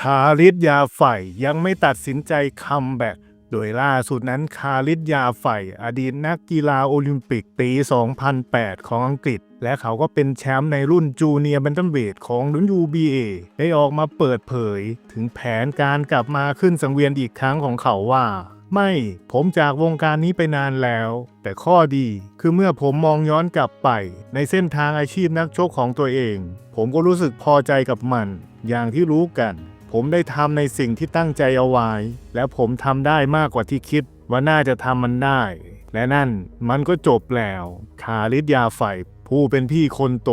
คาริสยาไฟยังไม่ตัดสินใจคัมแบ็กโดยล่าสุดนั้นคาริสยาไฟอดีตนักกีฬาโอลิมปิกปี 2008 ของอังกฤษ และเขาก็เป็นแชมป์ในรุ่นจูเนียร์แบนตัมเวทของ WBA ได้ออกมาเปิดเผย ถึงแผนการกลับมาขึ้นสังเวียนอีกครั้งของเขาว่าไม่ผมจากวงการนี้ไปนานแล้ว แต่ข้อดีคือเมื่อผมมองย้อนกลับไป ในเส้นทางอาชีพนักชกของตัวเอง ผมก็รู้สึกพอใจกับมัน อย่างที่รู้กัน ผมได้ทำในสิ่งที่ตั้งใจเอาไว้ และผมทำได้มากกว่าที่คิดว่าน่าจะทำมันได้ และนั่นมันก็จบแล้ว คาริสยาไฟผู้เป็นพี่คนโต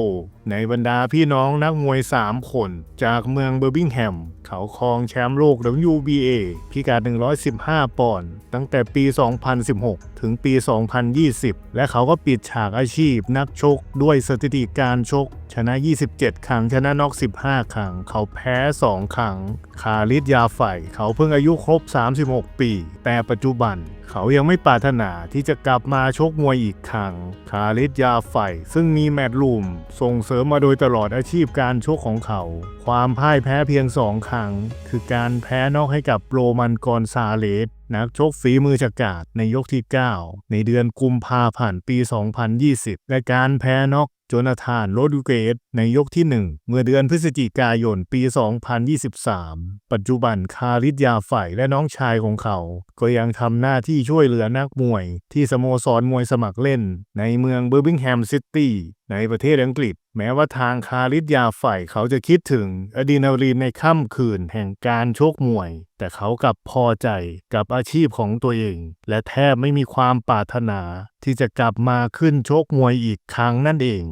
ในบรรดาพี่น้องนักมวย 3 คน จากเมืองเบอร์บิงแฮม เขาครองแชมป์โลก WBA พิกัด 115 ปอนด์ตั้งแต่ปี 2016 ถึงปี 2020 และเขาก็ปิดฉากอาชีพนักชก ด้วยสถิติการชก ชนะ 27 ครั้ง ชนะน็อก 15 ครั้ง เขาแพ้ 2 ครั้ง คาริสยาไฟเขาเพิ่งอายุครบ 36 ปี แต่ปัจจุบันเขายังไม่ปรารถนาที่จะกลับมาชกมวยอีกครั้ง คาริสยาไฟซึ่งมีแมตต์ลูมส่งเสริมมาโดยตลอดอาชีพการชกของเขา ความพ่ายแพ้เพียงสองครั้ง คือการแพ้นอกให้กับโรมันกอนซาเลสนักชกฝีมือฉกาจในยกที่ 9 ในเดือนกุมภาพันธ์ปี 2020 และการแพ้นอกโจนาธานโรดริเกสในยกที่ 1 เมื่อเดือนพฤศจิกายนปี 2023 ปัจจุบันคาริสยาไฟและน้องชายของเขา ก็ยังทำหน้าที่ช่วยเหลือนักมวย ที่สโมสรมวยสมัครเล่น ในเมืองเบอร์บิงแฮมซิตี้ในประเทศอังกฤษ แม้ว่าทางคาริสยาไฟเขาจะคิดถึงอะดรีนาลีนในค่ำคืนแห่งการโชคมวย แต่เขากลับพอใจกับอาชีพของตัวเอง และแทบไม่มีความปรารถนาที่จะกลับมาขึ้นโชคมวยอีกครั้งนั่นเอง